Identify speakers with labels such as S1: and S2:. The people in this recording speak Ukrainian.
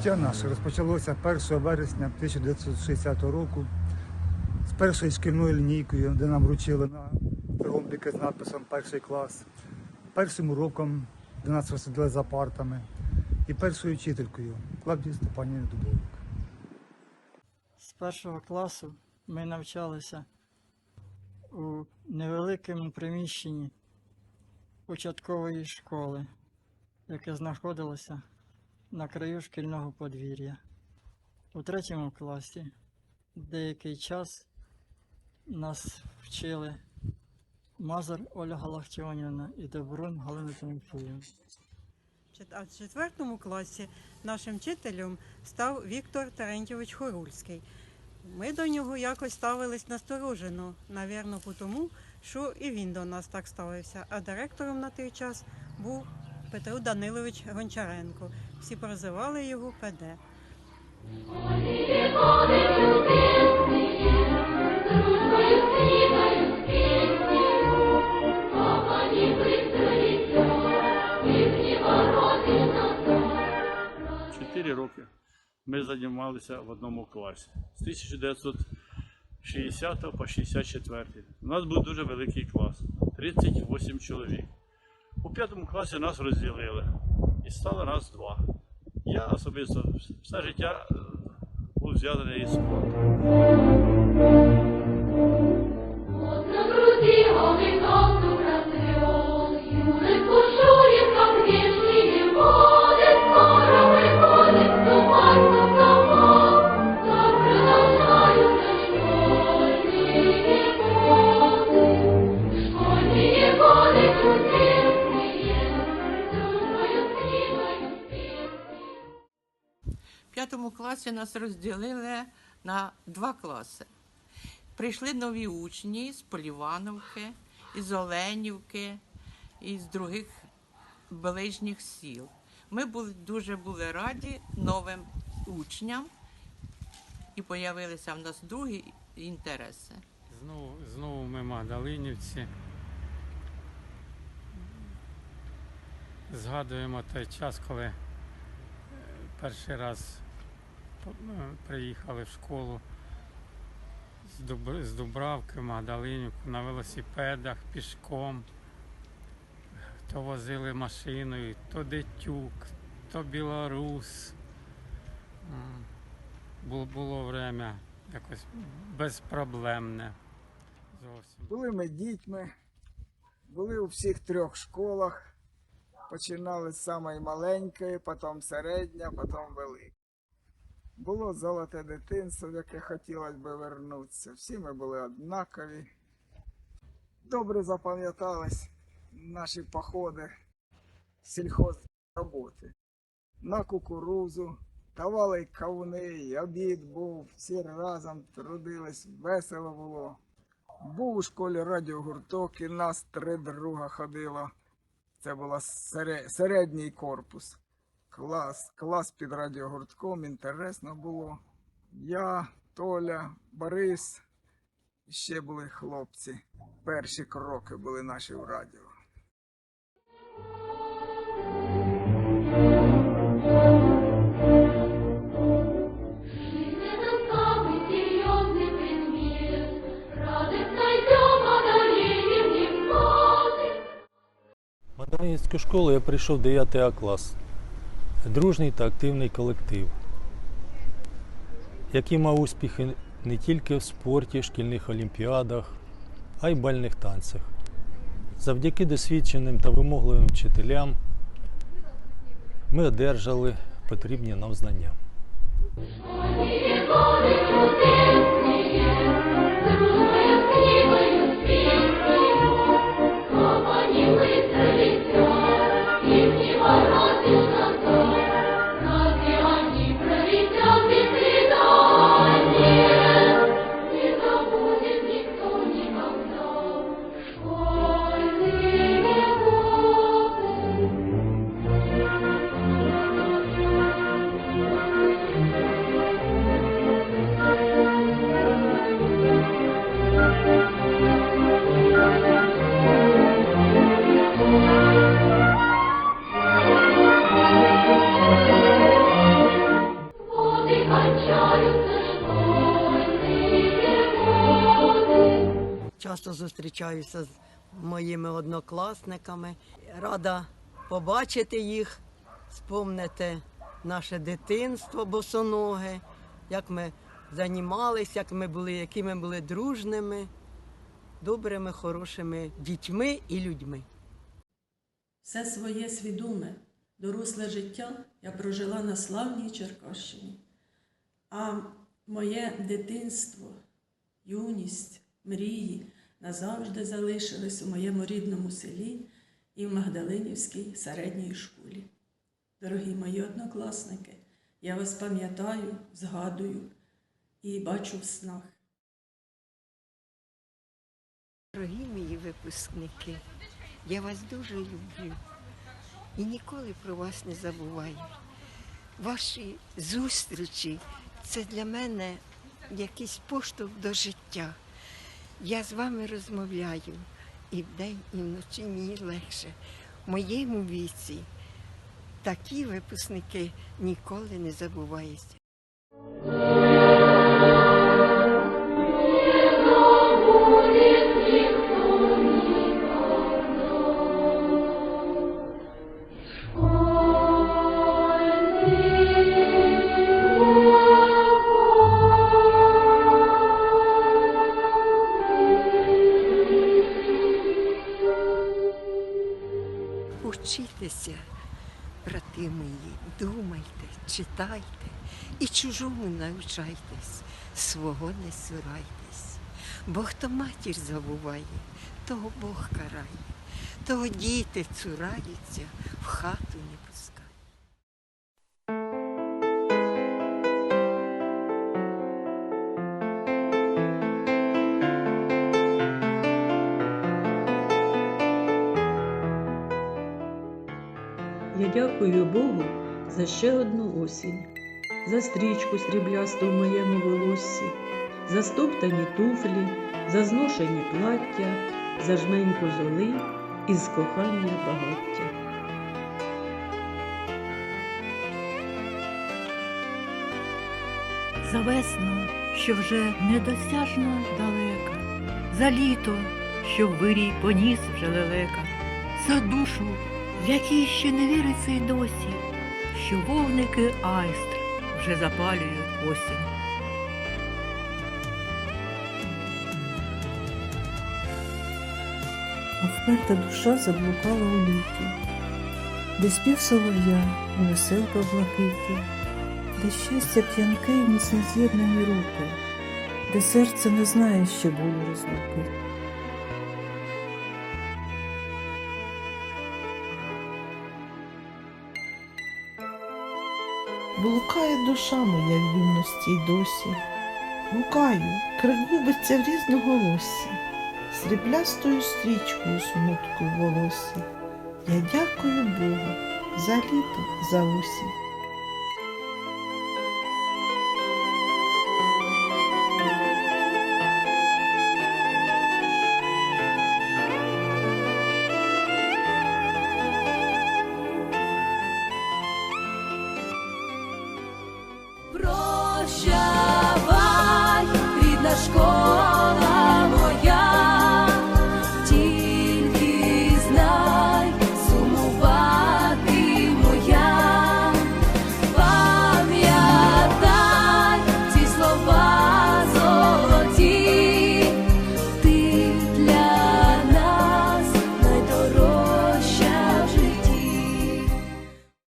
S1: Життя наше розпочалося 1 вересня 1960 року з першою шкільною лінійкою, де нам вручили на ромбіки з надписом Перший клас, першим уроком, де нас розсадили за партами, і першою вчителькою Клавдією Степанівною Дубовик.
S2: З першого класу ми навчалися у невеликому приміщенні початкової школи, яке знаходилося на краю шкільного подвір'я. У третьому класі деякий час нас вчили Мазар Ольга Лахтіонівна і Добрун Галина Тимофіївна.
S3: А в четвертому класі нашим вчителем став Віктор Терентьович Хорульський. Ми до нього якось ставились насторожено, навірно, тому, що і він до нас так ставився. А директором на той час був Петро Данилович Гончаренко. Всі прозивали його ПД.
S4: Чотири роки ми займалися в одному класі з 1960 по 64. У нас був дуже великий клас 38 чоловік. У п'ятому класі нас розділили і стало нас два. Я особисто все життя е, був зв'язаний із спортом.
S5: 9 класі нас розділили на два класи. Прийшли нові учні з Полівановки, із Оленівки, і з других ближніх сіл. Ми були, дуже були раді новим учням і з'явилися в нас другі інтереси.
S6: Знову знову ми Магдалинівці. Згадуємо той час, коли е, перший раз приїхали в школу з, Дубравки Магдалинівку на велосипедах, пішком. То возили машиною, то Детюк, то Білорус. Було, було время якось безпроблемне. Зовсім.
S7: Були ми дітьми, були у всіх трьох школах. Починали з самої маленької, потім середня, потім велика. Було золоте дитинство, в яке хотілося б вернутися. Всі ми були однакові. Добре запам'ятались наші походи сільхозроботи. На кукурузу, давали кавуни, обід був, всі разом трудились, весело було. Був у школі радіогурток, і нас три друга ходило. Це був середній корпус. Клас, клас під радіогуртком, інтересно було. Я, Толя, Борис, і ще були хлопці. Перші кроки були наші в радіо.
S8: Самый серьезный предмет, радостной тёма долинем не входит.
S9: В Мадалинську школу я прийшов 9 А клас. Дружний та активний колектив, який мав успіхи не тільки в спорті, шкільних олімпіадах, а й бальних танцях. Завдяки досвідченим та вимогливим вчителям ми одержали потрібні нам знання.
S8: Школьные годы чудесные,
S10: часто зустрічаюся з моїми однокласниками. Рада побачити їх, спомнити наше дитинство босоноге, як ми займалися, як ми були, які ми були дружними, добрими, хорошими дітьми і людьми.
S11: Все своє свідоме, доросле життя я прожила на славній Черкащині. А моє дитинство, юність, мрії назавжди залишились у моєму рідному селі і в Магдалинівській середній школі. Дорогі мої однокласники, я вас пам'ятаю, згадую і бачу в снах.
S12: Дорогі мої випускники, я вас дуже люблю і ніколи про вас не забуваю. Ваші зустрічі це для мене якийсь поштовх до життя. Я з вами розмовляю і вдень, і вночі мені легше. В моєму віці такі випускники ніколи не забуваються. Учітеся, брати мої, думайте, читайте і чужому навчайтесь, свого не цурайтесь. Бо хто матір забуває, того Бог карає, того діти цураються, в хату не пускають.
S13: Я дякую Богу за ще одну осінь, за стрічку сріблясту в моєму волоссі, за стоптані туфлі, за зношені плаття, за жменьку золи із кохання багаття.
S14: за весну, що вже недосяжно далека, за літо, що вирій поніс вже лелека, за душу, якій ще не віриться й досі, що вогники айстр вже запалюють осінь.
S13: А вперта душа заблукала у літі, де спів солов'я і веселка блакиті, де щастя п'янке і міцно з'єднані руки, де серце не знає, що було розлуки.
S14: Блукає душа моя в юності й досі, Гукаю, кригубиться в різноголоссі, Сріблястою стрічкою смутку в волосі. Я дякую Богу за літо, за осінь.